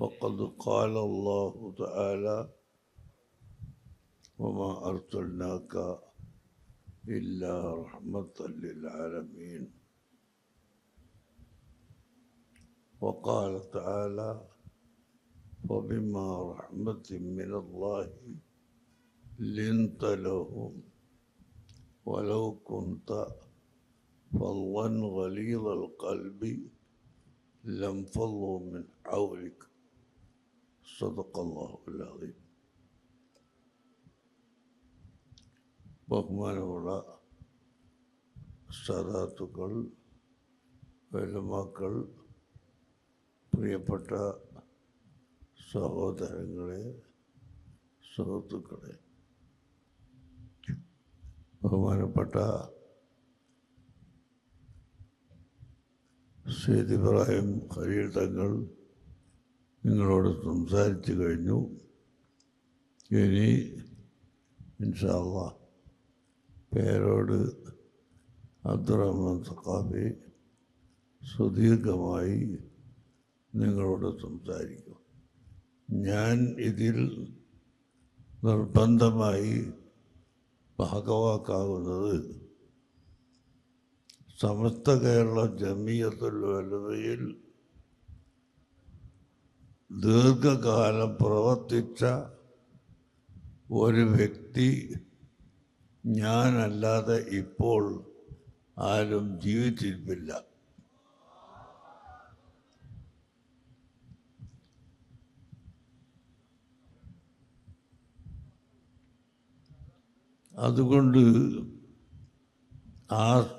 فقد قال الله تعالى وما أرسلناك إلا رحمة للعالمين. وقال تعالى وبما رحمة من الله لنت لهم ولو كنت فظا غليظ القلب لانفضوا من حولك. صدق الله العظيم ബഹുമാനമുള്ള സദാത്തുക്കൾ വെലുമാക്കൾ പ്രിയപ്പെട്ട സഹോദരങ്ങളെ സുഹൃത്തുക്കളെ ബഹുമാനപ്പെട്ട സെയ്ദ് ഇബ്രാഹിം ഖലീൽ തങ്ങൾ നിങ്ങളോട് സംസാരിച്ചു കഴിഞ്ഞു. ഇനി ഇൻഷാല്ല പേരോട് അബ്ദുറഹ്മാൻ സഖാഫി സുദീർഘമായി നിങ്ങളോട് സംസാരിക്കും. ഞാൻ ഇതിൽ നിർബന്ധമായി ഭാഗവാക്കാകുന്നത് സമസ്ത കേരള ജമിയത്തുൽ വലുതയിൽ ദീർഘകാലം പ്രവർത്തിച്ച ഒരു വ്യക്തി ഞാനല്ലാതെ ഇപ്പോൾ ആരും ജീവിച്ചിരിപ്പില്ല. അതുകൊണ്ട് ആ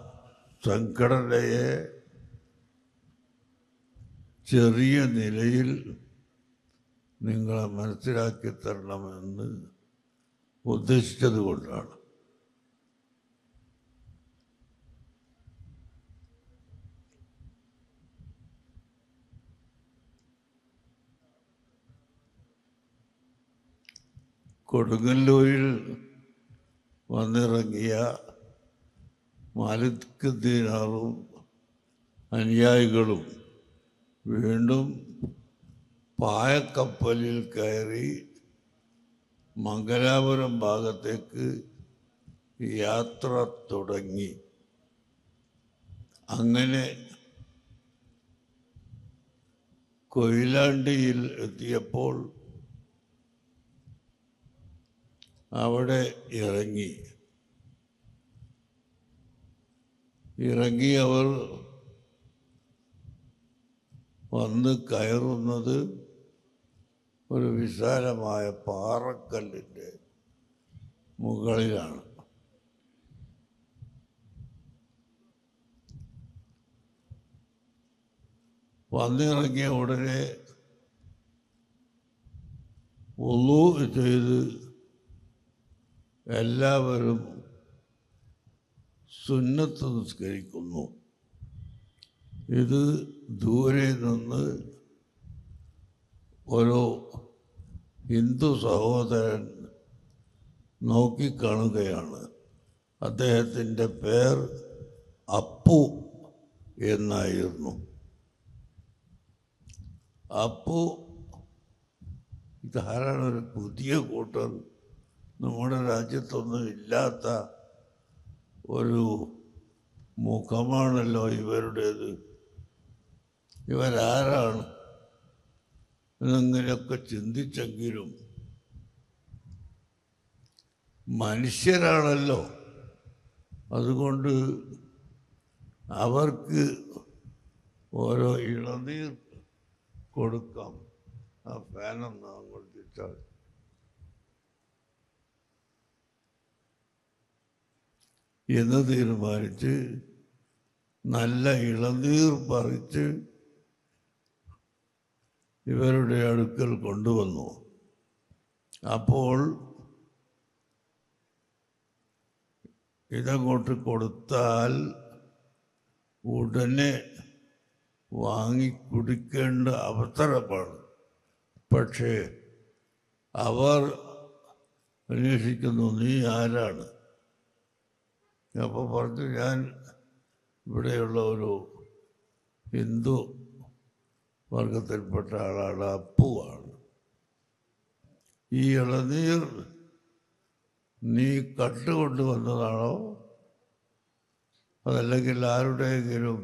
സംഘടനയെ ചെറിയ നിലയിൽ നിങ്ങളെ മനസ്സിലാക്കി തരണമെന്ന് ഉദ്ദേശിച്ചത് കൊണ്ടാണ്. കൊടുങ്ങല്ലൂരിൽ വന്നിറങ്ങിയ മാലിക് ദീനാറും അനുയായികളും വീണ്ടും പായക്കപ്പലിൽ കയറി മംഗലാപുരം ഭാഗത്തേക്ക് യാത്ര തുടങ്ങി. അങ്ങനെ കൊയിലാണ്ടിയിൽ എത്തിയപ്പോൾ അവിടെ ഇറങ്ങി. ഇറങ്ങി അവർ വന്ന് കയറുന്നത് ഒരു വിശാലമായ പാറക്കല്ലിന്റെ മുകളിലാണ്. വന്നിറങ്ങിയ ഉടനെ ഒന്നു ചെയ്ത് എല്ലാവരും സുന്നത്ത് നിസ്കരിക്കുന്നു. ഇത് ദൂരെ നിന്ന് ഒരു ഹിന്ദു സഹോദരൻ നോക്കിക്കാണുകയാണ്. അദ്ദേഹത്തിന്റെ പേർ അപ്പു എന്നായിരുന്നു. അപ്പു ധാരാളം ഒരു പുതിയ കൂട്ടർ? നമ്മുടെ രാജ്യത്തൊന്നും ഇല്ലാത്ത ഒരു മുഖമാണല്ലോ ഇവരുടേത്. ഇവരാരാണ്? എന്നിങ്ങനെയൊക്കെ ചിന്തിച്ചെങ്കിലും മനുഷ്യരാണല്ലോ. അതുകൊണ്ട് അവർക്ക് ഓരോ ഇളനീർ കൊടുക്കാം. ആ ഫാനൊന്ന് അങ്ങോട്ട് തിരിച്ചാൽ എന്ന് തീരുമാനിച്ച് നല്ല ഇളനീർ പറിച്ച് ഇവരുടെ അടുക്കൽ കൊണ്ടുവന്നു. അപ്പോൾ ഇതങ്ങോട്ട് കൊടുത്താൽ ഉടനെ വാങ്ങി കുടിക്കേണ്ട അവസരമാണ്. പക്ഷേ അവർ അന്വേഷിക്കുന്നു നീ ആരാണ്? അപ്പോൾ പറഞ്ഞു ഞാൻ ഇവിടെയുള്ള ഒരു ഹിന്ദു വർഗത്തിൽപ്പെട്ട ആളാണ് അപ്പുവാണ് ഈ ഇളനീർ നീ കട്ടുകൊണ്ട് വന്നതാണോ അതല്ലെങ്കിൽ ആരുടെയെങ്കിലും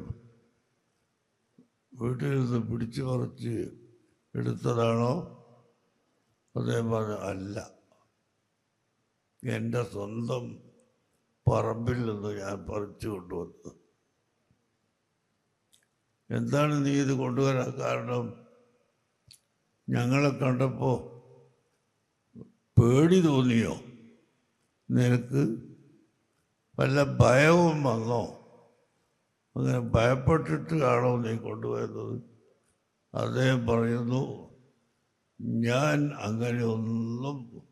വീട്ടിൽ നിന്ന് പിടിച്ചു പറിച്ച് എടുത്തതാണോ? പറഞ്ഞു അല്ല. എന്റെ സ്വന്തം പറമ്പിൽ നിന്ന് ഞാൻ പറിച്ചു കൊണ്ടുവന്നത്. എന്താണ് നീ ഇത് കൊണ്ടുവരാൻ കാരണം? ഞങ്ങളെ കണ്ടപ്പോൾ പേടി തോന്നിയോ? നിനക്ക് വല്ല ഭയവും വന്നോ? അങ്ങനെ ഭയപ്പെട്ടിട്ട് ആണോ നീ കൊണ്ടുവരുന്നത്? അദ്ദേഹം പറയുന്നു ഞാൻ അങ്ങനെ ഒന്നും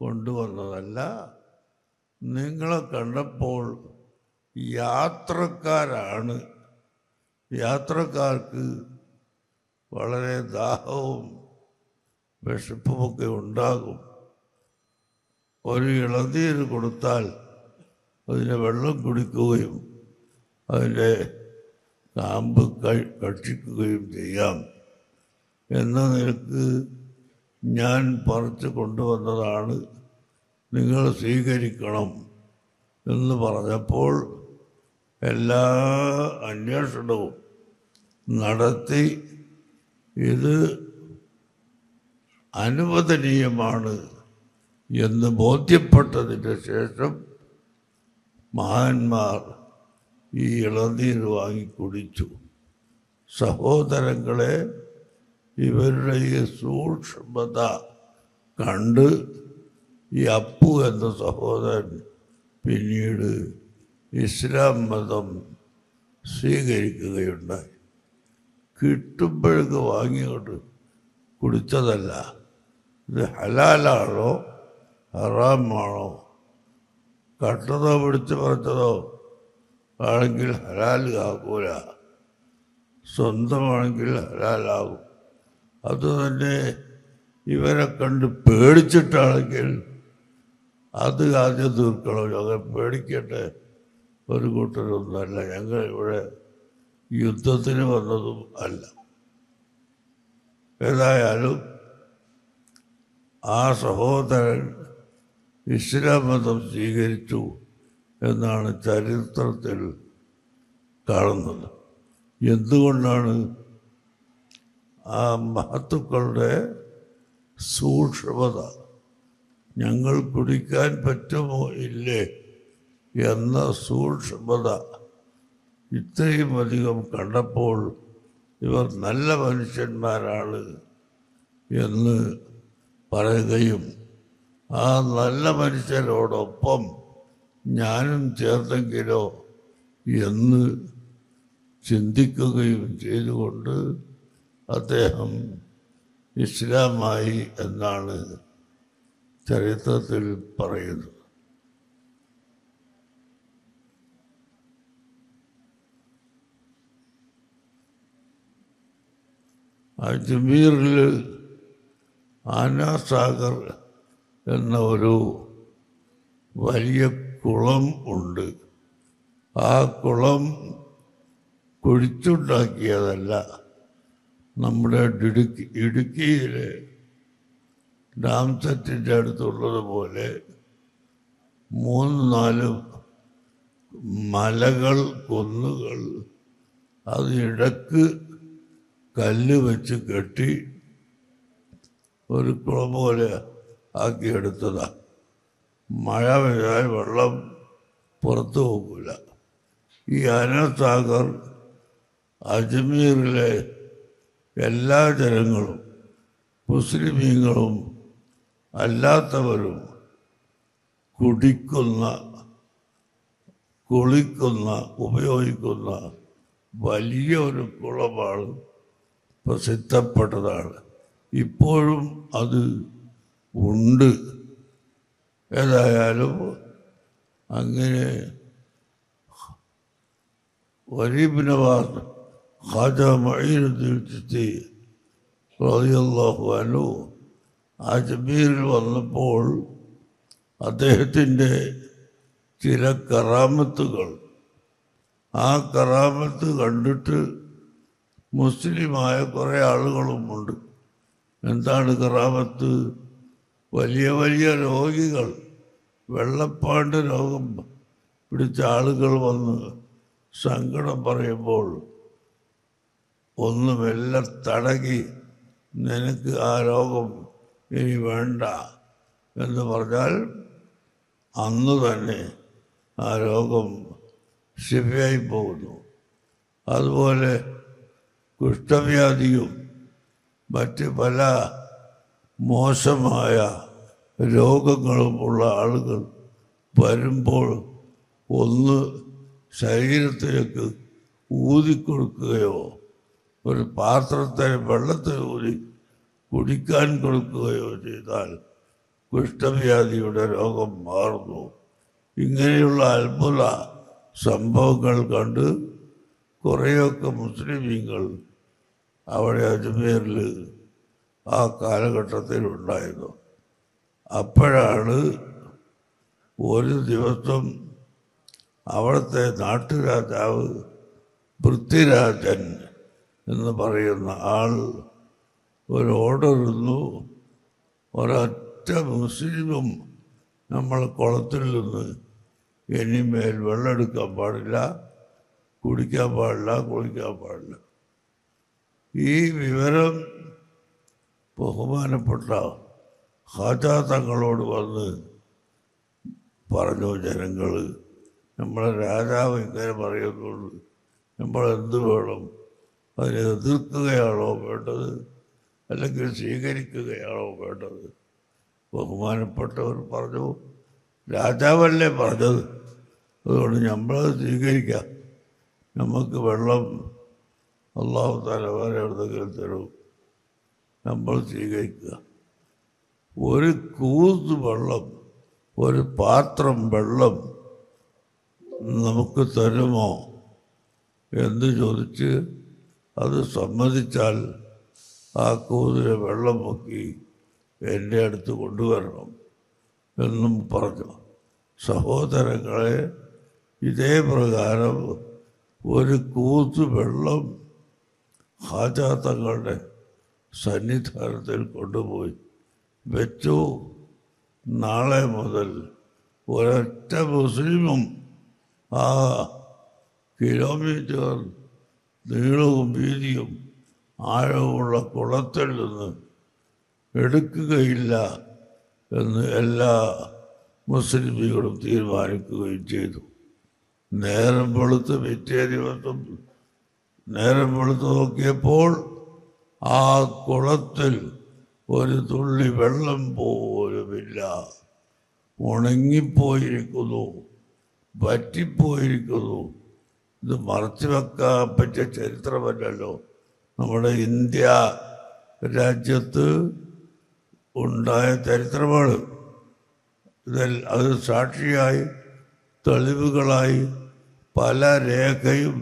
കൊണ്ടുവന്നതല്ല. നിങ്ങളെ കണ്ടപ്പോൾ യാത്രക്കാരാണ് യാത്രക്കാർക്ക് വളരെ ദാഹവും വിശപ്പുമൊക്കെ ഉണ്ടാകും. ഒരു ഇളനീര് കൊടുത്താൽ അതിന് വെള്ളം കുടിക്കുകയും അതിന്റെ കാമ്പ് കക്ഷിക്കുകയും ചെയ്യാം. എന്ന നിലയ്ക്ക് ഞാൻ പറിച്ചു കൊണ്ടുവന്നതാണ് നിങ്ങൾ സ്വീകരിക്കണം എന്ന് പറഞ്ഞപ്പോൾ എല്ലാ അന്വേഷണവും നടത്തി ഇത് അനുവദനീയമാണ് എന്ന് ബോധ്യപ്പെട്ടതിന് ശേഷം മഹാന്മാർ ഈ ഇളനീർ വാങ്ങി കുടിച്ചു. സഹോദരങ്ങളെ ഇവരുടെ ഈ സൂക്ഷ്മത കണ്ട് ഈ അപ്പു എന്ന സഹോദരൻ പിന്നീട് ഇസ്ലാം മതം സ്വീകരിക്കുകയുണ്ടായി. കിട്ടുമ്പോഴേക്ക് വാങ്ങിയോട്ട് കുടിച്ചതല്ല. ഇത് ഹലാലാണോ? ഹറാമാണോ? കട്ടതോ പിടിച്ചു പറിച്ചതോ? ആണെങ്കിൽ ഹലാൽ ആകൂല സ്വന്തമാണെങ്കിൽ ഹലാലാകും. അതുതന്നെ ഇവരെ കണ്ട് പേടിച്ചിട്ടാണെങ്കിൽ അത് ആദ്യം തീർക്കണം. അങ്ങനെ പേടിക്കേണ്ട ഒരു കൂട്ടരൊന്നുമല്ല. ഞങ്ങൾ ഇവിടെ യുദ്ധത്തിന് വന്നതും അല്ല. ഏതായാലും ആ സഹോദരൻ ഇസ്ലാം മതം സ്വീകരിച്ചു എന്നാണ് ചരിത്രത്തിൽ കാണുന്നത്. എന്തുകൊണ്ടാണ് ആ മഹത്തുക്കളുടെ സൂക്ഷ്മത? ഞങ്ങൾ കുടിക്കാൻ പറ്റുമോ? ഇല്ലേ? എന്ന സൂക്ഷ്മത ഇത്രയും അധികം കണ്ടപ്പോൾ ഇവർ നല്ല മനുഷ്യന്മാരാണ് എന്ന് പറയുകയും ആ നല്ല മനുഷ്യരോടൊപ്പം ഞാനും ചേർത്തെങ്കിലോ എന്ന് ചിന്തിക്കുകയും ചെയ്തുകൊണ്ട് അദ്ദേഹം ഇസ്ലാമായി എന്നാണ് ചരിത്രത്തിൽ പറയുന്നത്. അജ്മീറിൽ ആനാസാഗർ എന്ന ഒരു വലിയ കുളം ഉണ്ട്. ആ കുളം കുഴിച്ചുണ്ടാക്കിയതല്ല. നമ്മുടെ ഇടുക്കി ഇടുക്കിയിലെ ഡാം സെറ്റിന്റെ അടുത്തുള്ളതുപോലെ മൂന്ന് നാല് മലകൾ കുന്നുകൾ അതിനിടക്ക് കല്ല് വെച്ച് കെട്ടി ഒരു കുളം പോലെ ആക്കിയെടുത്തതാണ് മഴ പെയ്താൽ വെള്ളം പുറത്തു പോകില്ല ഈ അനസാഗർ അജ്മീറിലെ എല്ലാ ജനങ്ങളും മുസ്ലിമീങ്ങളും അല്ലാത്തവരും കുടിക്കുന്ന കുളിക്കുന്ന ഉപയോഗിക്കുന്ന വലിയ ഒരു കുളമാണ് പ്രസിദ്ധപ്പെട്ടതാണ്. ഇപ്പോഴും അത് ഉണ്ട്. ഏതായാലും അങ്ങനെ വരീബിനവാസ് ഖാജ മഴീനുദ്ദീൻ ചിസ്തി അജ്മീരിൽ വന്നപ്പോൾ അദ്ദേഹത്തിന്റെ ചില കറാമത്തുകൾ. ആ കറാമത്ത് കണ്ടിട്ട് മുസ്ലിമായ കുറേ ആളുകളുമുണ്ട്. എന്താണ് കറാമത്ത്? വലിയ വലിയ രോഗികൾ വെള്ളപ്പാണ്ട് രോഗം പിടിച്ച ആളുകൾ വന്ന് സങ്കടം പറയുമ്പോൾ ഒന്ന് മെല്ലെ തടകി നിനക്ക് ആ രോഗം ഇനി വേണ്ട എന്ന് പറഞ്ഞാൽ അന്ന് തന്നെ ആ രോഗം ശിവയായി പോകുന്നു. അതുപോലെ കുഷ്ഠവ്യാധിയും മറ്റ് പല മോശമായ രോഗങ്ങളുമുള്ള ആളുകൾ വരുമ്പോൾ ഒന്ന് ശരീരത്തിലേക്ക് ഊതിക്കൊടുക്കുകയോ ഒരു പാത്രത്തെ വെള്ളത്തിൽ ഊതി കുടിക്കാൻ കൊടുക്കുകയോ ചെയ്താൽ കുഷ്ഠവ്യാധിയുടെ രോഗം മാറുന്നു. ഇങ്ങനെയുള്ള അത്ഭുത സംഭവങ്ങൾ കണ്ട് കുറേയൊക്കെ മുസ്ലിമീങ്ങൾ അവിടെ അജ്മീറിൽ ആ കാലഘട്ടത്തിൽ ഉണ്ടായിരുന്നു. അപ്പോഴാണ് ഒരു ദിവസം അവിടുത്തെ നാട്ടുരാജാവ് പൃഥ്വിരാജൻ എന്ന് പറയുന്ന ആൾ ഒരു ഓർഡർ ഇന്നു ഒരൊറ്റ മുസ്ലിമും നമ്മൾ കുളത്തിൽ നിന്ന് ഇനിമേൽ വെള്ളമെടുക്കാൻ പാടില്ല കുടിക്കാൻ പാടില്ല കുളിക്കാൻ പാടില്ല. ഈ വിവരം ബഹുമാനപ്പെട്ട ഹാജാ തങ്ങളോട് വന്ന് പറഞ്ഞു ജനങ്ങൾ. നമ്മളെ രാജാവ് ഇങ്ങനെ പറയുന്നുണ്ട്. നമ്മൾ എന്ത് വേണം? അതിനെ എതിർക്കുകയാണോ വേണ്ടത്? അല്ലെങ്കിൽ സ്വീകരിക്കുകയാണോ വേണ്ടത്? ബഹുമാനപ്പെട്ടവർ പറഞ്ഞു രാജാവല്ലേ പറഞ്ഞത്? അതുകൊണ്ട് നമ്മളത് സ്വീകരിക്കാം. നമുക്ക് വെള്ളം അള്ളാഹു താല വേറെ എവിടെയെങ്കിലും തരും? നമ്മൾ സ്വീകരിക്കുക. ഒരു കൂത്ത് വെള്ളം ഒരു പാത്രം വെള്ളം നമുക്ക് തരുമോ എന്ന് ചോദിച്ച് അത് സമ്മതിച്ചാൽ ആ കൂതിരെ വെള്ളം മുക്കി എന്റെ അടുത്ത് കൊണ്ടുവരണം എന്നും പറഞ്ഞു. സഹോദരങ്ങളെ ഇതേ പ്രകാരം ഒരു കൂത്ത് വെള്ളം ഹാജാ തങ്ങളുടെ സന്നിധാനത്തിൽ കൊണ്ടുപോയി വെച്ചു. നാളെ മുതൽ ഒരൊറ്റ മുസ്ലിമും ആ കിലോമീറ്റർ നീളവും വീതിയും ആഴവുമുള്ള കുളത്തിൽ നിന്ന് എടുക്കുകയില്ല എന്ന് എല്ലാ മുസ്ലിമുകളും തീരുമാനിക്കുകയും ചെയ്തു. നേരം വെളുത്ത് പിറ്റേ ദിവസം നേരം വെളുത്ത് നോക്കിയപ്പോൾ ആ കുളത്തിൽ ഒരു തുള്ളി വെള്ളം പോലുമില്ല. ഉണങ്ങിപ്പോയിരിക്കുന്നു പറ്റിപ്പോയിരിക്കുന്നു ഇത് മറച്ചു വെക്കാൻ പറ്റിയ ചരിത്രമല്ലല്ലോ. നമ്മുടെ ഇന്ത്യ രാജ്യത്ത് ഉണ്ടായ ചരിത്രമാണ്. ഇതിൽ അത് സാക്ഷിയായി തെളിവുകളായി പല രേഖയും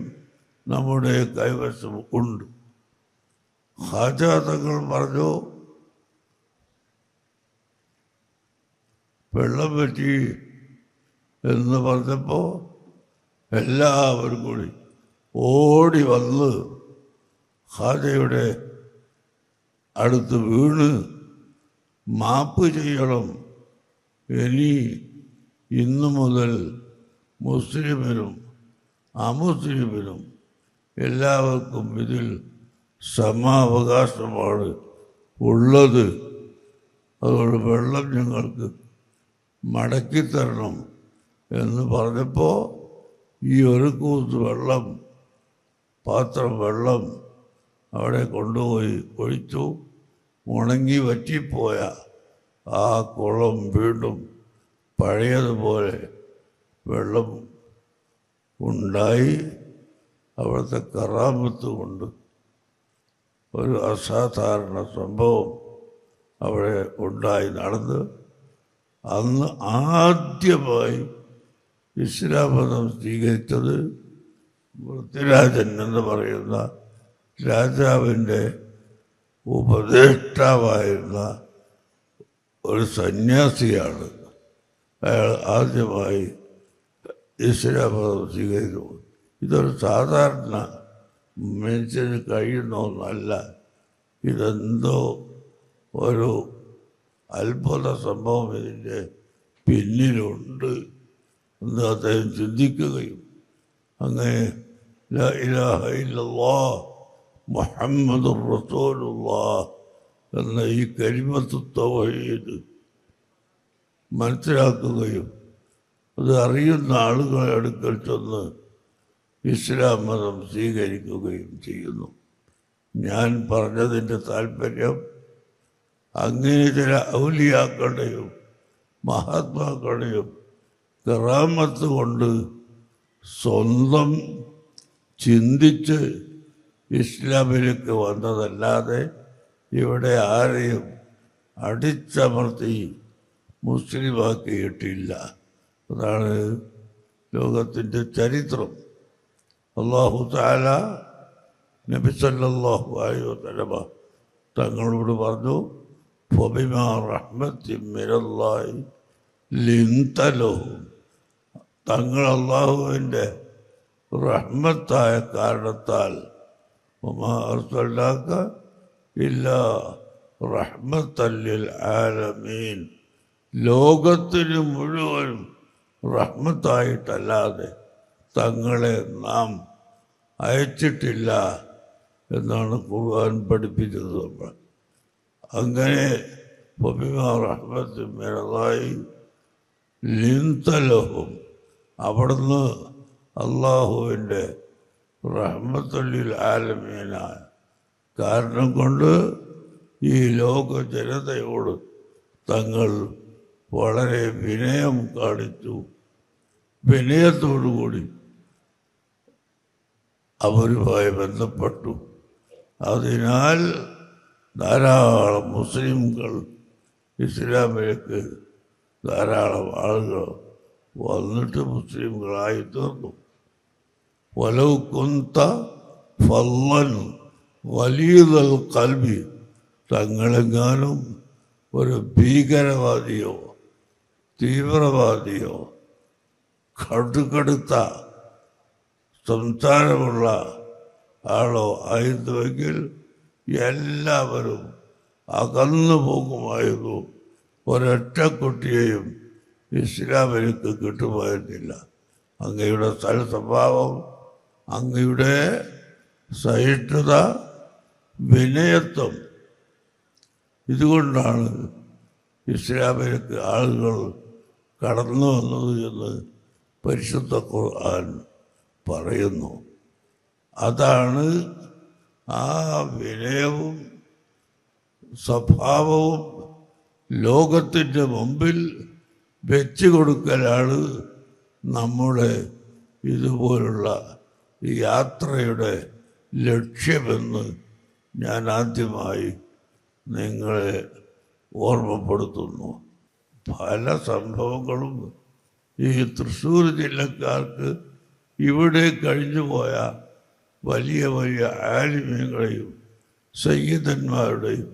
നമ്മുടെ കൈവശം ഉണ്ട്. ഹാജാതങ്ങൾ പറഞ്ഞു? വെള്ളം പറ്റി എന്ന് പറഞ്ഞപ്പോൾ എല്ലാവരും കൂടി ഓടി വന്ന് ഹാജയുടെ അടുത്ത് വീണ് മാപ്പ് ചെയ്യണം. ഇനി ഇന്നു മുതൽ മുസ്ലിമിനും അമുസ്ലിമിനും എല്ലാവർക്കും ഇതിൽ സമാവകാശമാണ് ഉള്ളത്. അതുകൊണ്ട് വെള്ളം ഞങ്ങൾക്ക് മടക്കിത്തരണം എന്ന് പറഞ്ഞപ്പോൾ ഈ ഒരു കൂത്ത് വെള്ളം പാത്രം വെള്ളം അവിടെ കൊണ്ടുപോയി ഒഴിച്ചു. ഉണങ്ങി വറ്റിപ്പോയ ആ കുളം വീണ്ടും പഴയതുപോലെ വെള്ളം ഉണ്ടായി. അവിടുത്തെ കറാമത്ത് കൊണ്ട് ഒരു അസാധാരണ സംഭവം അവിടെ ഉണ്ടായി നടന്ന് അന്ന് ആദ്യമായി ഇസ്ലാം മതം സ്വീകരിച്ചത് പൃഥ്വിരാജൻ എന്ന് പറയുന്ന രാജാവിന്റെ ഉപദേഷ്ടാവായിരുന്ന ഒരു സന്യാസിയാണ്. അയാൾ ആദ്യമായി ഇസ്ലാം മതം ഇതൊരു സാധാരണ മനുഷ്യന് കഴിയുന്ന ഒന്നല്ല ഇതെന്തോ ഒരു അത്ഭുത സംഭവം ഇതിന്റെ പിന്നിലുണ്ട് എന്ന് അദ്ദേഹം ചിന്തിക്കുകയും അങ്ങനെ ഇലാഹ ഇല്ലല്ലാ മുഹമ്മദുർ റസൂലുള്ള എന്ന ഈ കരിമത്ത് മനസ്സിലാക്കുകയും അത് അറിയുന്ന ആളുകളെ അടുക്കൽ ചെന്ന് ഇസ്ലാം മതം സ്വീകരിക്കുകയും ചെയ്യുന്നു. ഞാൻ പറഞ്ഞതിന്റെ താല്പര്യം അങ്ങനെ ചില ഔലിയാക്കളുടെയും മഹാത്മാക്കളുടെയും കറാമത്ത് കൊണ്ട് സ്വന്തം ചിന്തിച്ച് ഇസ്ലാമിലേക്ക് വന്നതല്ലാതെ ഇവിടെ ആരെയും അടിച്ചമർത്തി മുസ്ലിമാക്കിയിട്ടില്ല. അതാണ് ലോകത്തിന്റെ ചരിത്രം. അള്ളാഹു താല നബി സല്ലല്ലാഹു അലൈഹി വസല്ലമ തങ്ങളോട് പറഞ്ഞു ഫബിമാ റഹ്മത്തിൻ മിനല്ലാഹി ലിന്തലഹും തങ്ങൾ അള്ളാഹുവിന്റെ റഹ്മത്തായ കാരണത്താൽ ഉമാർത്തല്ലാക്ക ഇല്ല റഹ്മത്തല്ലിൽ ആലമീൻ. ലോകത്തിന് മുഴുവനും റഹ്മത്തായിട്ടല്ലാതെ തങ്ങളെ നാം അയച്ചിട്ടില്ല എന്നാണ് ഖുർആൻ പഠിപ്പിച്ചത്. നമ്മൾ അങ്ങനെ മിനല്ലാഹി ലിന്തലഹും അവിടുന്ന് അള്ളാഹുവിന്റെ റഹ്മത്തുള്ളിൽ ആലമീനായ കാരണം കൊണ്ട് ഈ ലോക ജനതയോട് തങ്ങൾ വളരെ വിനയം കാണിച്ചു. വിനയത്തോടുകൂടി അവരുമായി ബന്ധപ്പെട്ടു. അതിനാൽ ധാരാളം മുസ്ലിംകൾ ഇസ്ലാമിലേക്ക് ധാരാളം ആളുകൾ വന്നിട്ട് മുസ്ലിംകളായി തീർന്നു വലവ് കുന്ത ഫല്ലൻ വലിയതൽ കൽവി തങ്ങളെങ്ങാനും ഒരു ഭീകരവാദിയോ തീവ്രവാദിയോ കടുകടുത്ത സംസാരമുള്ള ആളോ ആയിരുന്നുവെങ്കിൽ എല്ലാവരും അകന്നു പോകുമായിരുന്നു. ഒരൊറ്റ കുട്ടിയെയും ഇസ്ലാമിലേക്ക് കിട്ടുമായിരുന്നില്ല. അങ്ങയുടെ സ്ഥല സ്വഭാവം അങ്ങയുടെ സഹിഷ്ണുത വിനയത്വം. ഇതുകൊണ്ടാണ് ഇസ്ലാമിലേക്ക് ആളുകൾ കടന്നു വന്നത് എന്ന് പരിശുദ്ധ ഖുർആൻ പറയുന്നു. അതാണ് ആ വിനയവും സ്വഭാവവും ലോകത്തിന്റെ മുമ്പിൽ വെച്ചു കൊടുക്കലാണ് നമ്മുടെ ഇതുപോലുള്ള യാത്രയുടെ ലക്ഷ്യമെന്ന് ഞാൻ ആദ്യമായി നിങ്ങളെ ഓർമ്മപ്പെടുത്തുന്നു. പല സംഭവങ്ങളും ഈ തൃശ്ശൂർ ജില്ലക്കാർക്ക് ഇവിടെ കഴിഞ്ഞുപോയ വലിയ വലിയ ആലിമ്യങ്ങളെയും സയ്യിദന്മാരുടെയും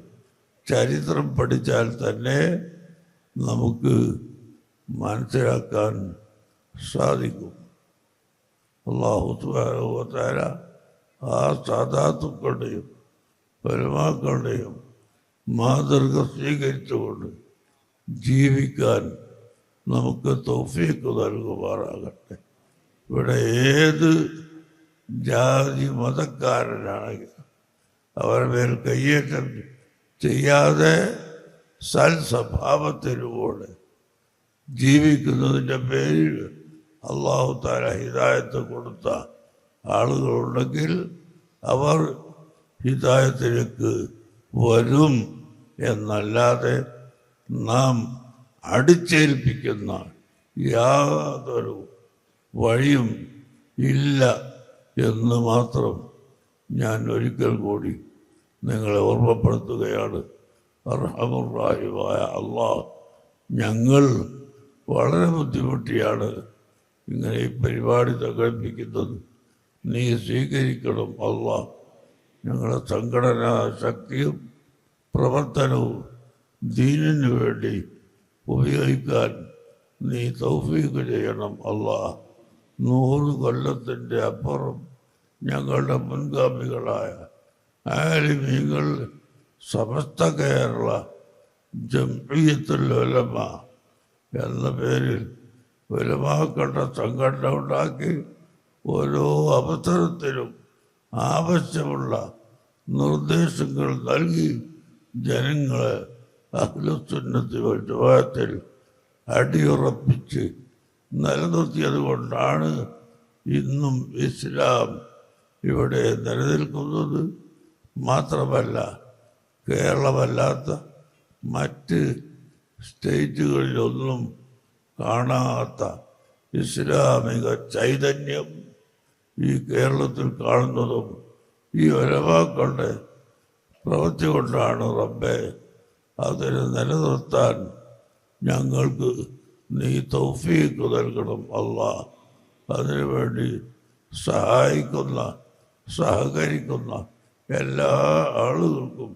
ചരിത്രം പഠിച്ചാൽ തന്നെ നമുക്ക് മനസ്സിലാക്കാൻ സാധിക്കും. അള്ളാഹു സുബാനുഭവത്താര ആ സാധാത്തുക്കളുടെയും പരമാക്കളുടെയും മാതൃക സ്വീകരിച്ചുകൊണ്ട് ജീവിക്കാൻ നമുക്ക് തൗഫീക്ക് നൽകുമാറാകട്ടെ. ഇവിടെ ഏത് ജാതി മതക്കാരനാണെങ്കിലും അവരുടെ മേൽ കയ്യേറ്റം ചെയ്യാതെ സൽസ്വഭാവത്തിലൂടെ ജീവിക്കുന്നതിന്റെ പേരിൽ അള്ളാഹു താല ഹിദായത്ത് കൊടുത്ത ആളുകളുണ്ടെങ്കിൽ അവർ ഹിദായത്തിലേക്ക് വരും എന്നല്ലാതെ നാം അടിച്ചേൽപ്പിക്കുന്ന യാതൊരു വഴിയും ഇല്ല എന്ന് മാത്രം ഞാൻ ഒരിക്കൽ കൂടി നിങ്ങളെ ഓർമ്മപ്പെടുത്തുകയാണ്. അർഹമുറാഹിമായ അള്ളാഹ് ഞങ്ങൾ വളരെ ബുദ്ധിമുട്ടിയാണ് ഇങ്ങനെ ഈ പരിപാടി സംഘടിപ്പിക്കുന്നത്. നീ സ്വീകരിക്കണം അള്ളാഹ് ഞങ്ങളുടെ സംഘടനാ ശക്തിയും പ്രവർത്തനവും ദീനിനു വേണ്ടി ഉപയോഗിക്കാൻ നീ തൗഫീക്ക് ചെയ്യണം അള്ളാഹ് നൂറ് കൊല്ലത്തിന്റെ അപ്പുറം ഞങ്ങളുടെ മുൻഗാമികളായ ആലിമീങ്ങൾ സമസ്ത കേരള ജംഇത്തുല്ലമ എന്ന പേരിൽ ഉലമാക്കളുടെ സംഘടന ഉണ്ടാക്കി ഓരോ അവസരത്തിലും ആവശ്യമുള്ള നിർദ്ദേശങ്ങൾ നൽകി ജനങ്ങളെ അഖിലസുന്നത്തി ജമാഅത്തിൽ അടിയുറപ്പിച്ച് നിലനിർത്തിയത് കൊണ്ടാണ് ഇന്നും ഇസ്ലാം ഇവിടെ നിലനിൽക്കുന്നത്. മാത്രമല്ല കേരളമല്ലാത്ത മറ്റ് സ്റ്റേറ്റുകളിലൊന്നും കാണാത്ത ഇസ്ലാമിക ചൈതന്യം ഈ കേരളത്തിൽ കാണുന്നതും ഈ ഒരവാക്കളുടെ പ്രവൃത്തി കൊണ്ടാണ് റബ്ബെ അതിനെ നിലനിർത്താൻ ഞങ്ങൾക്ക് നീ തൗഫീക്ക് നൽകണം അല്ലാ അതിനുവേണ്ടി സഹായിക്കുന്ന സഹകരിക്കുന്ന എല്ലാ ആളുകൾക്കും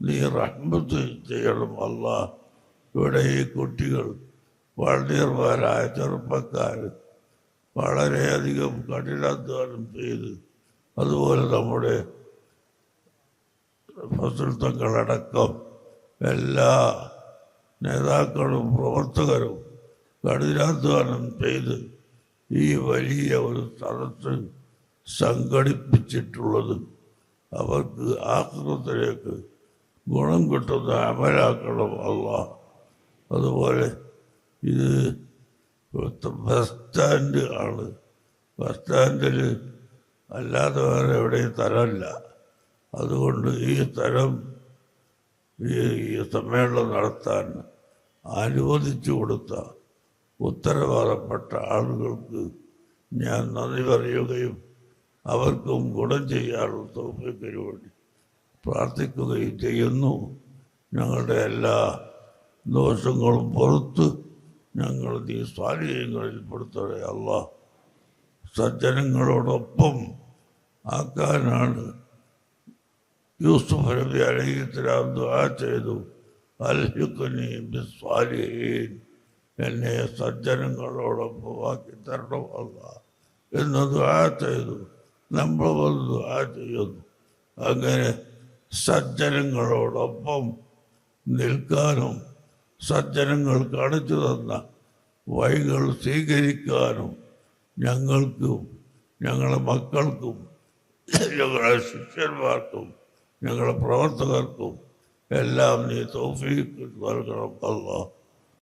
നീ റഹ്മത്ത് ചെയ്യണം അല്ല ഇവിടെ ഈ കുട്ടികൾ വളണ്ടിയർമാരായ ചെറുപ്പക്കാർ വളരെയധികം കഠിനാധ്വാനം ചെയ്ത് അതുപോലെ നമ്മുടെ ഫസൽത്തങ്ങളടക്കം എല്ലാ നേതാക്കളും പ്രവർത്തകരും കഠിനാധ്വാനം ചെയ്ത് ഈ വലിയ ഒരു സ്ഥലത്ത് സംഘടിപ്പിച്ചിട്ടുള്ളത് അവർക്ക് ആക്രമത്തിലേക്ക് ഗുണം കിട്ടുന്ന അമലാക്കണം അല്ല അതുപോലെ ഇത് ബസ് സ്റ്റാൻഡ് ആണ്. ബസ് സ്റ്റാൻഡിൽ അല്ലാതെ വേറെ എവിടെയും തരമില്ല അതുകൊണ്ട് ഈ തരം ഈ സമ്മേളനം നടത്താൻ അനുവദിച്ചു കൊടുത്ത ഉത്തരവാദപ്പെട്ട ആളുകൾക്ക് ഞാൻ നന്ദി പറയുകയും അവർക്കും ഗുണം ചെയ്യാനുള്ള തോഫിക്കിന് വേണ്ടി പ്രാർത്ഥിക്കുകയും ചെയ്യുന്നു. ഞങ്ങളുടെ എല്ലാ ദോഷങ്ങളും പുറത്ത് ഞങ്ങൾ നീ സ്വാധീനങ്ങളിൽ പെടുത്തണേ അല്ല സജ്ജനങ്ങളോടൊപ്പം ആക്കാനാണ്. യൂസുഫ് നബി അലഹിസ്ലാം ദുആ ചെയ്തു. അൽഹിഖ്നി ബിസ്സാലിഹീൻ എന്നെ സജ്ജനങ്ങളോടൊപ്പം ആക്കി തരണം അല്ല എന്ന് ദുആ ചെയ്തു. നമ്മൾ വന്ന് ദുആ ചെയ്യുന്നു. അങ്ങനെ സജ്ജനങ്ങളോടൊപ്പം നിൽക്കാനും സജ്ജനങ്ങൾ കാണിച്ചു തന്ന വഴികൾ സ്വീകരിക്കാനും ഞങ്ങൾക്കും ഞങ്ങളുടെ മക്കൾക്കും ഞങ്ങളുടെ ശിഷ്യന്മാർക്കും ഞങ്ങളുടെ പ്രവർത്തകർക്കും എല്ലാം നീ തോഫീക്ക് നൽകണം അല്ല